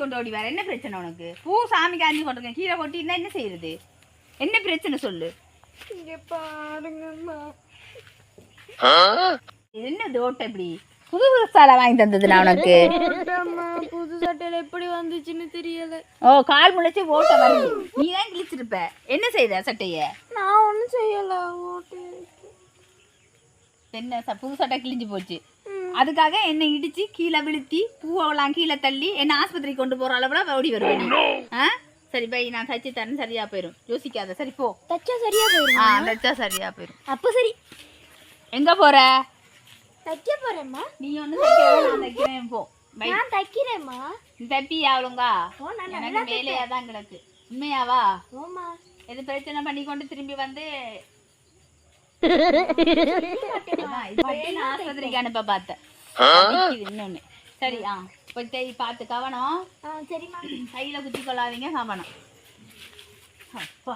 கொண்டு ஓடி வர என்ன பிரச்சனை உனக்கு? பூ சாமி காஞ்சி கொண்டிருக்கேன் கீழே கொட்டி இருந்தா என்ன செய்யறது என்ன பிரச்சனை சொல்லு. இங்க பாருங்கம்மா இது என்ன தோட்டம் இப்படி? புது புது சாலை வாங்கி தந்தது நான் உனக்கு அம்மா புது சட்டையில எப்படி வந்துச்சுன்னு தெரியல. ஓ கால் முளைச்சு ஓட்ட வருது. நீ தான் கிழிச்சிருப்ப. என்ன செய்த சட்டைய? நான் ஒண்ணும் செய்யல ஓட்டு என்ன ச- புது சட்டை கிழிஞ்சு போச்சு. அதுக்காக என்னை இடிச்சு கீழே விழுத்தி பூவெல்லாம் கீழே தள்ளி என்ன ஆஸ்பத்திரி கொண்டு போற அளவுல ஓடி வருவேன் நீ. ஆ? சரி பை நான் தச்சு தரேன் சரியா போயிடும் யோசிக்காத. சரி போ. தச்சா சரியா போயிடும் ஆ தச்சா சரியா போயிடும் அப்ப சரி. எங்க போற? தைக்க போறேம்மா. நீ ஒன்றும் தைக்கிறேன் நான் தைக்கிறேன். போ. நான் தைக்கிறேம்மா. நீ தப்பியா ஒழுங்கா? ஓ நான் எனக்கு மேலேயா தான் கிடக்கு. உண்மையாவா? ஓமா எது பிரச்சனை பண்ணி கொண்டு திரும்பி வந்து ஆஸ்பத்திரிக்கு அனுப்ப பார்த்தேன் இன்னொன்னு. சரி ஆ போய் பார்த்து கவனம். சரிம்மா கையில குத்தி கொள்ளாதீங்க கவனம். அப்பா.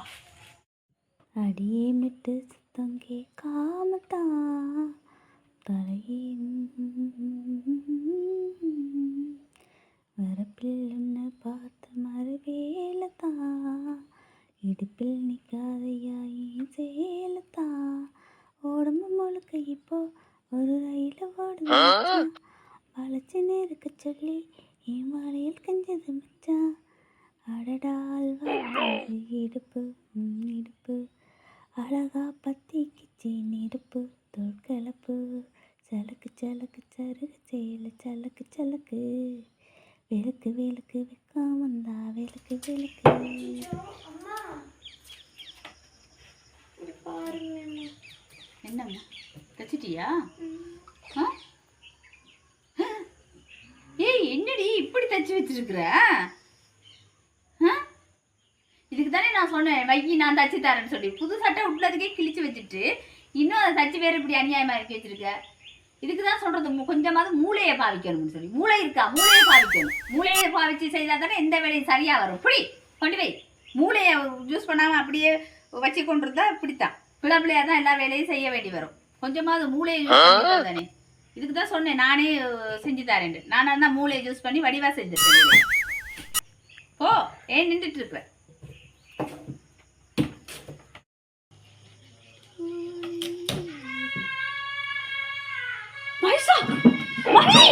அடியே மிட்டு சுத்தம் கேட்காம தான் வரப்பில் உன்னை பார்த்த ஒரு ரயில் ஓடுது மச்சான். வளைச்சு நேருக்க சொல்லி என் வளையல் கஞ்சது மச்சான். அடடால் வாழ்வது இடுப்பு இடுப்பு. அழகா பத்திக்கிச்சு நெருப்பு தோற்கலப்பு சலக்கு சலக்கு சருகு செயல சலக்கு சலக்கு. விளக்கு விளக்கு வைக்காம வந்தா விளக்கு விளக்கு. என்னம்மா? தைச்சிட்டியா ஆ? ஏய் என்னடி இப்படி தச்சு வச்சிருக்கிற? இதுக்கு தானே நான் சொன்னேன் வைக்கி நான் தச்சு தரேன்னு சொல்லி. புது சட்டை உள்ளதுக்கே கிழிச்சு வச்சுட்டு இன்னும் அதை தச்சு வேற இப்படி அநியாயமா இறக்கி வச்சிருக்க. இதுக்கு தான் சொல்றது மு- கொஞ்சமாவது மூளையை பாவிக்கணும்னு சொல்லி. மூளை இருக்கா? மூளையை பாவிக்கணும். மூளையை பாவிச்சு செய்தா தானே எந்த வேலையும் சரியா வரும். புடி கொண்டு வை மூளையை யூஸ் பண்ணாம அப்படியே வச்சு கொண்டு இருந்தா இப்படித்தான். பிள்ளை பிள்ளையா தான் எல்லா வேலையும் செய்ய வேண்டி வரும். கொஞ்சமாவது மூளையை யூஸ் தானே இதுக்கு தான் சொன்னேன் நானே செஞ்சு தரேன் நானா தான் மூளையை யூஸ் பண்ணி வடிவா செஞ்சிருக்கேன். போ ஏன் நின்றுட்டு இருப்ப மணி!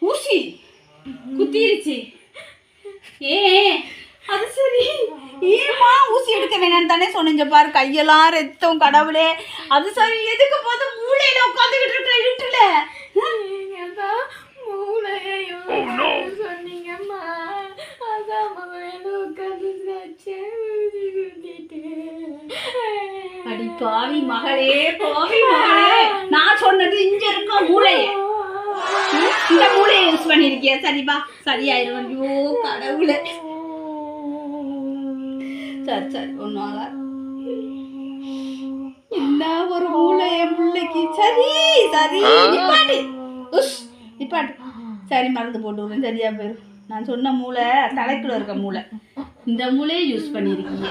ஊசி. குத்திருச்சு. ஏ அது சரி. ஏமா ஊசி எடுக்க வேணாம்னு தானே சொன்னீங்க பாரு கையெல்லாம் ரத்தம் கடவுளே. அது சரி எதுக்கு பார்த்து மூளையில உட்காந்துக்கிட்டு பாவி மகளே பாவி மகளே. நான் சொன்னது இங்க இருக்க மூளைய இந்த மூளையை யூஸ் பண்ணிருக்கிய. சரிப்பா. சரியாயிரும். ஐயோ கடவுளே. சரி சரி. ஒன்றும் என்ன ஒரு மூளை என் பிள்ளைக்கு? சரி சரி. நிப்பாட்டு. உஷ் நிப்பாட்டு. சரி மருந்து போட்டு விடுறேன். சரியா போயிடும் நான் சொன்ன மூளை தலைக்குள்ள இருக்க மூளை. இந்த மூளையை யூஸ் பண்ணியிருக்கீங்க